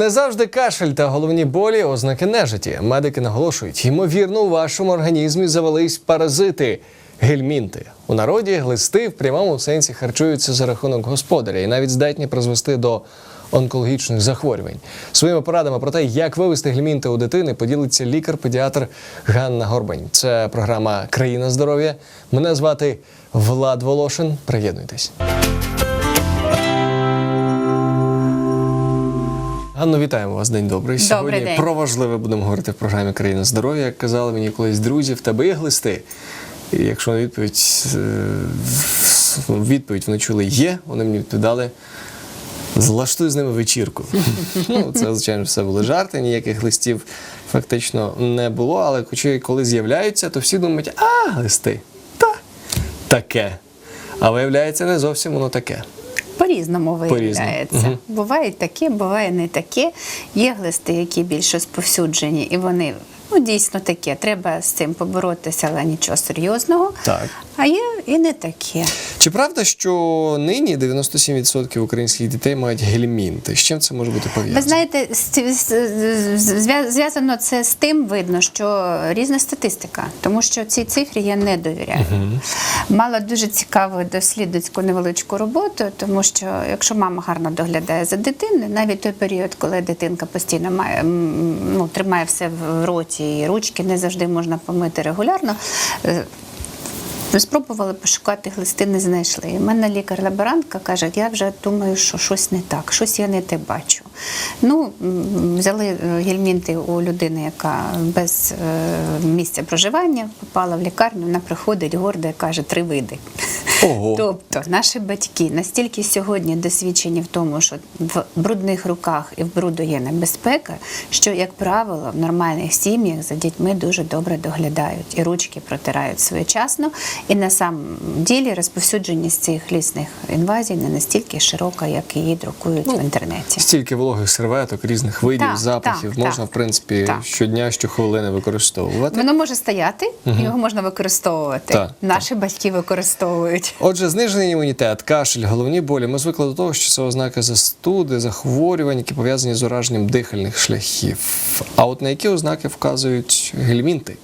Не завжди кашель та головні болі ознаки нежиті. Медики наголошують, ймовірно, у вашому організмі завелись паразити. Гельмінти у народі глисти в прямому сенсі харчуються за рахунок господаря і навіть здатні призвести до онкологічних захворювань. Своїми порадами про те, як вивести гельмінти у дитини, поділиться лікар-педіатр Ганна Горбань. Це програма Країна здоров'я. Мене звати Влад Волошин. Приєднуйтесь. Ганно, вітаємо вас. День добрий. Сьогодні день. про важливе будемо говорити в програмі Країна здоров'я. Як казали мені колись друзі, в тебе є глисти. І якщо на відповідь, е, відповідь вони чули є, вони мені відповідали. Злаштуй з ними вечірку. ну, це, звичайно, все були жарти, ніяких листів фактично не було. Але хоча коли з'являються, то всі думають, а, листи, та таке. А виявляється, не зовсім воно таке. По-різному виявляється. Мгм. Буває таке, буває не таке. Є глисти, які більш розповсюджені, і вони ну, дійсно таке. Треба з цим поборотися, але нічого серйозного. Так. А є і не таке. Чи правда, що нині 97% українських дітей мають гельмінти? З чим це може бути пов'язано? Ви знаєте, зв'язано це з тим, видно, що різна статистика, тому що цій цифрі я не довіряю. Мала дуже цікаву дослідницьку невеличку роботу, тому що якщо мама гарно доглядає за дитиною, навіть той період, коли дитинка постійно має ну, тримає все в роті, і ручки не завжди можна помити регулярно. Ми спробували пошукати глисти, не знайшли. В мене лікар-лаборантка каже, я вже думаю, що щось не так, щось я не те бачу. Ну, взяли е, гельмінти у людини, яка без е, місця проживання попала в лікарню, вона приходить горда і каже, три види. Ого. Тобто наші батьки настільки сьогодні досвідчені в тому, що в брудних руках і в бруду є небезпека, що, як правило, в нормальних сім'ях за дітьми дуже добре доглядають і ручки протирають своєчасно. І на самом ділі розповсюдженість цих лісних інвазій не настільки широка, як її друкують в інтернеті. Стільки вологих серветок, різних видів, Так, запахів так, можна, так, в принципі, так. щодня, щохвилини використовувати. Воно може стояти, його можна використовувати. Так, Наші батьки використовують. Отже, знижений імунітет, кашель, головні болі. Ми звикли до того, що це ознаки застуди, захворювань, які пов'язані з ураженням дихальних шляхів. А от на які ознаки вказують гельмінти?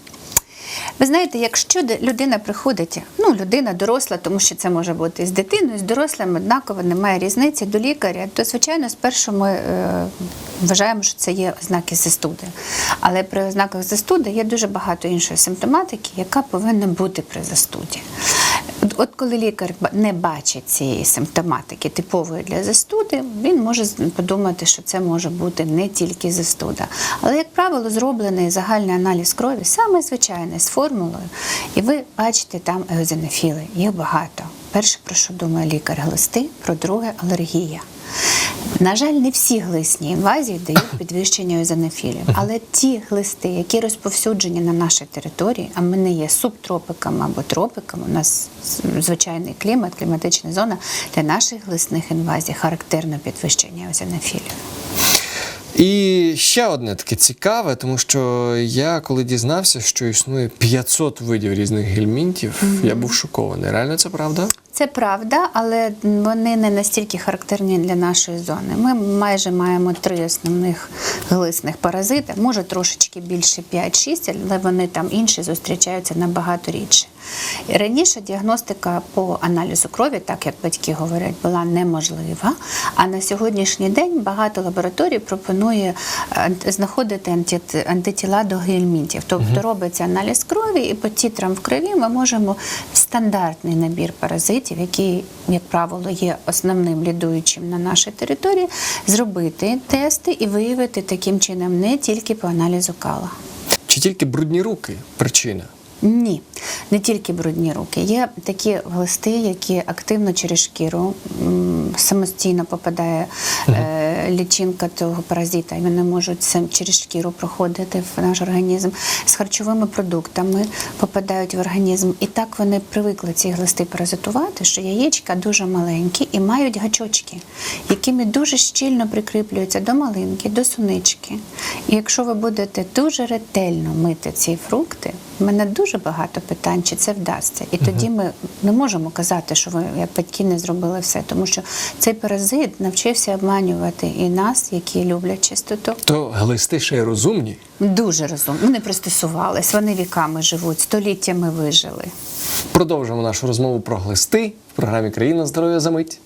Ви знаєте, якщо людина приходить, ну людина доросла, тому що це може бути з дитиною, з дорослим однаково немає різниці до лікаря, то звичайно спершу ми е, вважаємо, що це є ознаки застуди. Але при ознаках застуди є дуже багато іншої симптоматики, яка повинна бути при застуді. От- коли лікар не бачить цієї симптоматики типової для застуди, він може подумати, що це може бути не тільки застуда. Але, як правило, зроблений загальний аналіз крові, саме звичайний, з формулою, і ви бачите там еозинофіли, їх багато. Перше, про що думає лікар, глисти, про друге алергія. На жаль, не всі глисні інвазії дають підвищення озонофілів, але ті глисти, які розповсюджені на нашій території, а ми не є субтропиками або тропиками, у нас звичайний клімат, кліматична зона, для наших глисних інвазій характерно підвищення озонофілів. І ще одне таке цікаве, тому що я коли дізнався, що існує 500 видів різних гельмінтів, я був шокований. Реально це правда? Це правда, але вони не настільки характерні для нашої зони. Ми майже маємо три основних глисних паразити, може трошечки більше 5-6, але вони там інші зустрічаються набагато рідше. Раніше діагностика по аналізу крові, так як батьки говорять, була неможлива. А на сьогоднішній день багато лабораторій пропонує е, знаходити анти- антитіла до гельмінтів. Тобто робиться аналіз крові, і по тітрам в крові ми можемо стандартний набір паразитів, які, як правило, є основним лідуючим на нашій території, зробити тести і виявити таким чином не тільки по аналізу кала. Чи тільки брудні руки причина? Ні, не тільки брудні руки. Є такі глисти, які активно через шкіру самостійно попадає е, лічинка цього паразита, і вони можуть сам через шкіру проходити в наш організм. З харчовими продуктами попадають в організм. І так вони привикли ці глисти паразитувати, що яєчка дуже маленькі і мають гачочки, якими дуже щільно прикріплюються до малинки, до сунички. І якщо ви будете дуже ретельно мити ці фрукти, У мене дуже багато питань, чи це вдасться. І тоді ми не можемо казати, що ви як батьки не зробили все, тому що цей паразит навчився обманювати і нас, які люблять чистоту. То глисти ще й розумні. Дуже розумно. Вони пристосувались, вони віками живуть, століттями вижили. Продовжимо нашу розмову про глисти в програмі Країна здоров'я за мить.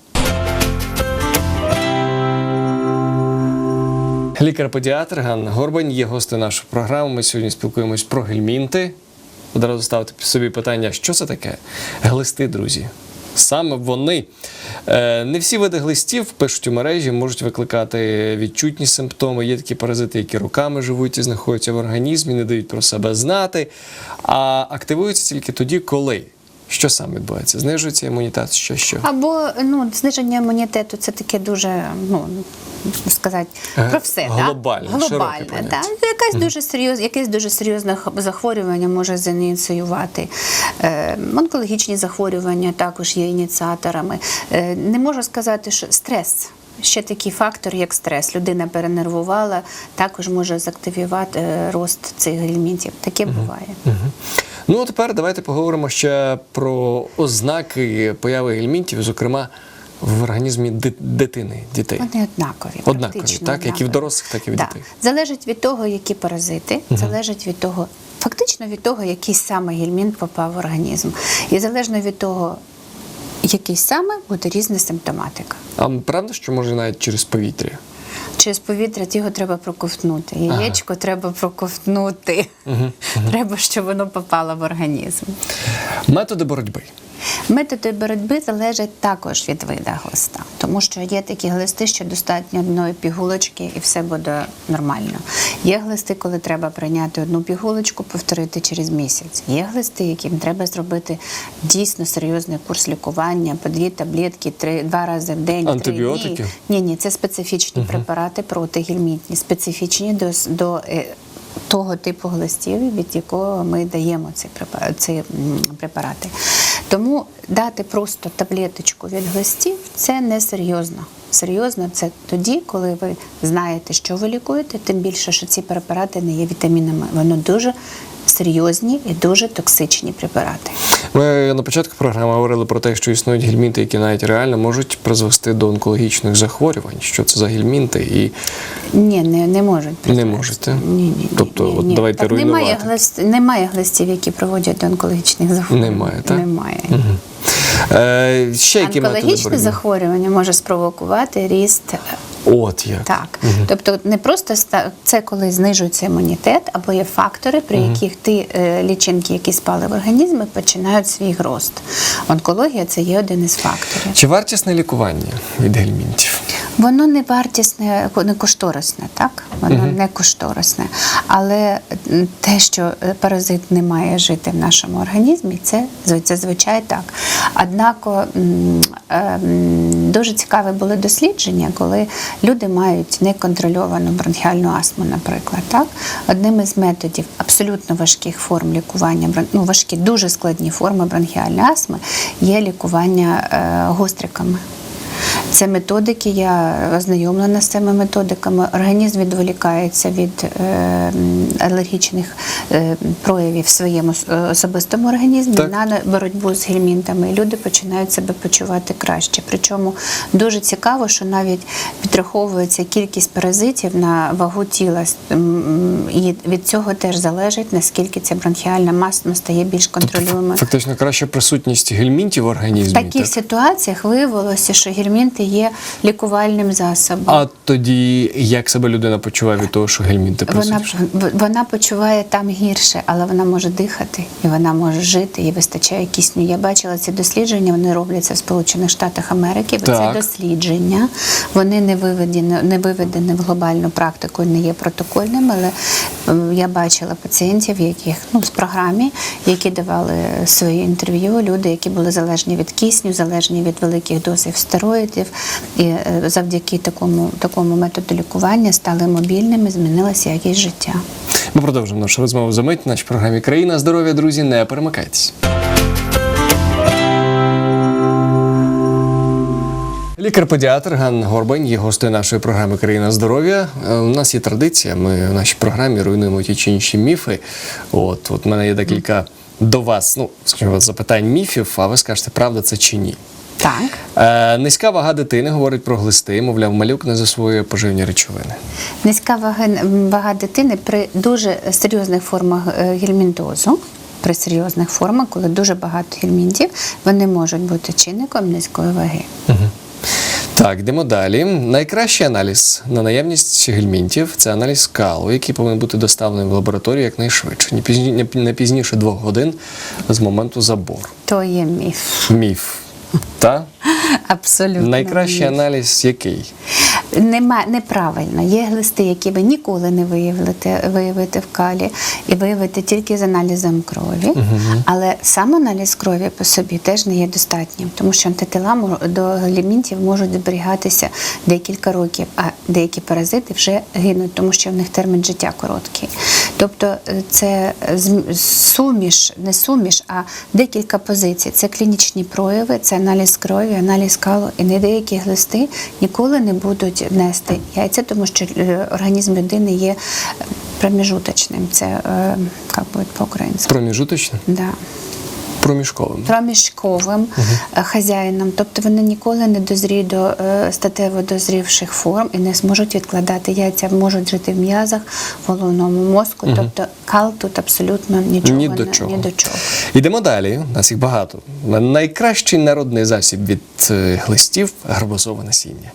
Лікар-педіатр Ганна Горбань є гостею нашої програми. Ми сьогодні спілкуємось про гельмінти. Одразу ставте собі питання, що це таке? Глисти, друзі. Саме вони. Е, Не всі види глистів пишуть у мережі, можуть викликати відчутні симптоми. Є такі паразити, які роками живуть і знаходяться в організмі, не дають про себе знати, а активуються тільки тоді, коли. Що саме відбувається? Знижується імунітет, що що? Або ну, зниження імунітету це таке дуже, ну сказати, про все. глобальне, да? глобальне да? Якась дуже серйоз, якесь дуже серйозне захворювання може заініціювати. Е, онкологічні захворювання також є ініціаторами. Е, не можу сказати, що стрес. Ще такий фактор, як стрес. Людина перенервувала, також може заактивувати е, рост цих гельмінтів. Таке буває. Ну а тепер давайте поговоримо ще про ознаки появи гельмінтів, зокрема в організмі ди- дитини, дітей. Вони однакові. Однакові, так? Як і в дорослих, так і в Да. дітей. Залежить від того, які паразити, залежить від того, фактично від того, який саме гельмінт попав в організм. І залежно від того, який саме буде різна симптоматика. А правда, що може навіть через повітря? Через повітря його треба проковтнути. Яєчко треба проковтнути. Треба, щоб воно попало в організм. Методи боротьби. Методи боротьби залежать також від вида глиста, тому що є такі глисти, що достатньо одної пігулочки і все буде нормально. Є глисти, коли треба прийняти одну пігулочку, повторити через місяць. Є глисти, яким треба зробити дійсно серйозний курс лікування, по дві таблетки, три два рази в день. Антибіотики? Ні, ні, це специфічні препарати протигельмінтні, специфічні до, до е, того типу глистів, від якого ми даємо ці, препа- препарати. Тому дати просто таблеточку від глистів це не серйозно. Серйозно це тоді, коли ви знаєте, що ви лікуєте, тим більше, що ці препарати не є вітамінами. Воно дуже серйозні і дуже токсичні препарати. Ми на початку програми говорили про те, що існують гельмінти, які навіть реально можуть призвести до онкологічних захворювань. Що це за гельмінти? І Ні, не, не можуть. призвести. можуть, так? Ні, ні, ні, Тобто, ні, от ні. давайте так, немає, глист, немає глистів, які приводять до онкологічних захворювань. Немає, так? Немає. е, ще які Онкологічне захворювання може спровокувати ріст. От як. Так, тобто не просто це коли знижується імунітет, або є фактори, при яких ті е, лічинки, які спали в організмі, починають свій рост. Онкологія це є один із факторів. Чи вартісне лікування від гельмінтів? Воно не вартісне, не кошторисне, так? Воно не кошторисне. Але те, що е, паразит не має жити в нашому організмі, це зв- зазвичай так. Однак м, е, м, дуже цікаві були дослідження, коли люди мають неконтрольовану бронхіальну астму, наприклад. Так? Одним із методів абсолютно важких форм лікування, ну, важкі, дуже складні форми бронхіальної астми є лікування е, гостриками. Це методики, я ознайомлена з цими методиками. Організм відволікається від е, алергічних е, проявів в своєму особистому організмі Так. на боротьбу з гельмінтами. І люди починають себе почувати краще. Причому дуже цікаво, що навіть підраховується кількість паразитів на вагу тіла. І від цього теж залежить, наскільки ця бронхіальна маса стає більш контролюємою. Фактично краща присутність гельмінтів в В організмі. таких так? ситуаціях виявилося, що гельмінти є лікувальним засобом. А тоді як себе людина почуває від того, що гельмінти Вона, присутні? в- вона почуває там гірше, але вона може дихати і вона може жити, їй вистачає кисню. Я бачила ці дослідження, вони робляться в Сполучених Штатах Америки. Бо Так. Це дослідження. Вони не виведені, не виведені в глобальну практику, не є протокольними, але я бачила пацієнтів, яких ну в програмі, які давали свої інтерв'ю, люди, які були залежні від кисню, залежні від великих дозів стероїдів, і е, завдяки такому такому методу лікування стали мобільними, змінилася якість життя. Ми продовжимо нашу розмову за мить нашій програмі Країна здоров'я, друзі. Не перемикайтесь. Лікар-педіатр Ганна Горбань є гостею нашої програми Країна здоров'я. Е, У нас є традиція. Ми в нашій програмі руйнуємо ті чи інші міфи. От, от в мене є декілька до вас, ну скажімо, запитань міфів, а ви скажете, правда це чи ні. Так. Е, низька вага дитини говорить про глисти, мовляв, малюк не засвоює поживні речовини. Низька вага, вага дитини при дуже серйозних формах е, гельмінтозу. При серйозних формах, коли дуже багато гельмінтів, вони можуть бути чинником низької ваги. Так, йдемо далі. Найкращий аналіз на наявність гельмінтів це аналіз калу, який повинен бути доставлений в лабораторію якнайшвидше, не пізні- не не пізніше двох годин з моменту забору. То є міф. Міф. Та? Абсолютно. Найкращий міф. аналіз який? Нема неправильно. Є глисти, які ви ніколи не виявите, виявите в калі, і виявите тільки з аналізом крові. Але сам аналіз крові по собі теж не є достатнім, тому що антитила до лімінтів можуть зберігатися декілька років, а деякі паразити вже гинуть, тому що в них термін життя короткий. Тобто е, це зм- суміш, не суміш, а декілька позицій. Це клінічні прояви, це аналіз крові, аналіз калу, і не деякі глисти ніколи не будуть нести яйця, тому що е, організм людини є проміжуточним. Це е, як буде по-українськи. Проміжуточним? Да. Проміжковим. Проміжковим е, хазяїном, тобто вони ніколи не дозріють до е, статево дозрівших форм і не зможуть відкладати яйця, можуть жити в м'язах, в головному мозку. Тобто кал тут абсолютно нічого Ні не- до чого. Ні до чого. Йдемо далі. У нас їх багато. Найкращий народний засіб від е, глистів гарбузове насіння.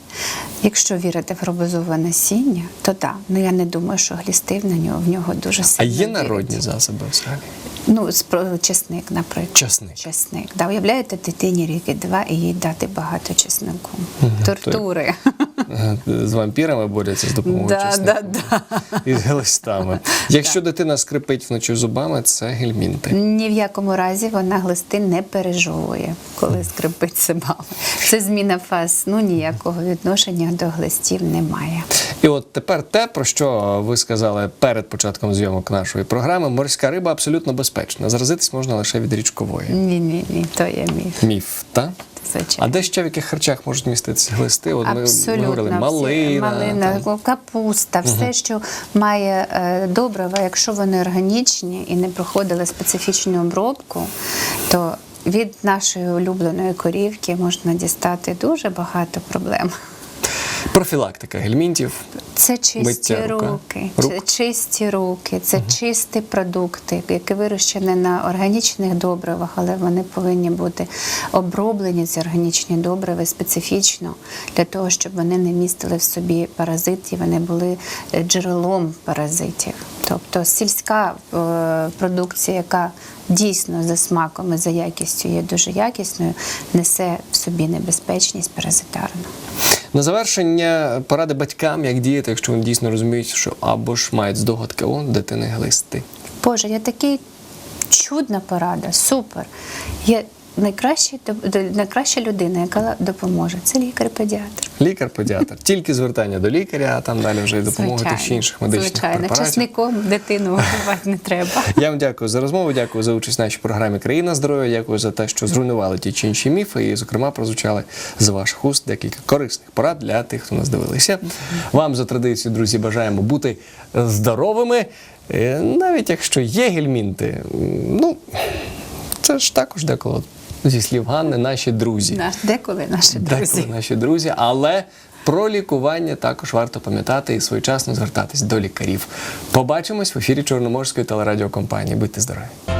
Якщо вірити в гарбузове насіння, то так. Ну я не думаю, що глістив на нього в нього дуже сильно. А є народні засоби взагалі? Ну, чесник, наприклад. Чесник. Чесник. Да, уявляєте, дитині ріки два і їй дати багато чеснику. Тортури. Е, З вампірами борються з допомогою Да, чеснику. да, І з глистами. Якщо дитина скрипить вночі зубами, це гельмінти. Ні в якому разі вона глисти не пережовує, коли скрипить зубами. Це зміна фаз. Ну ніякого відношення до глистів немає. І от тепер те, про що ви сказали перед початком зйомок нашої програми, морська риба абсолютно безпечна. Заразитись можна лише від річкової. Ні, ні, ні, то є міф. Міф, так? А де ще в яких харчах можуть міститися глисти? От ми, Абсолютно говорили малина. малина там. капуста, все, що має е, добрива, якщо вони органічні і не проходили специфічну обробку, то від нашої улюбленої корівки можна дістати дуже багато проблем. Профілактика гельмінтів. Це чисті руки, Рук. це чисті руки, це чисті продукти, які вирощені на органічних добривах, але вони повинні бути оброблені ці органічні добриви специфічно для того, щоб вони не містили в собі паразитів, вони були е, джерелом паразитів. Тобто сільська е, продукція, яка дійсно за смаком і за якістю є дуже якісною, несе в собі небезпечність паразитарну. На завершення поради батькам, як діяти, якщо вони дійсно розуміють, що або ж мають здогадки, о, дитини глисти. Боже, я такий чудна порада, супер. Є найкраща, найкраща людина, яка допоможе. Це лікар-педіатр. Лікар-педіатр. Тільки звертання до лікаря, а там далі вже й допомога тих чи інших медичних звичайно. препаратів. Часником дитину вбивати не треба. Я вам дякую за розмову, дякую за участь в нашій програмі Країна здоров'я. Дякую за те, що зруйнували ті чи інші міфи, і, зокрема, прозвучали з ваших уст декілька корисних порад для тих, хто нас дивилися. Вам за традицією, друзі, бажаємо бути здоровими, Е, навіть якщо є гельмінти. Ну це ж також деколи зі слів Ганни, наші друзі. Деколи наші друзі. Деколи наші друзі, але. Про лікування також варто пам'ятати і своєчасно звертатись до лікарів. Побачимось в ефірі Чорноморської телерадіокомпанії. Будьте здорові!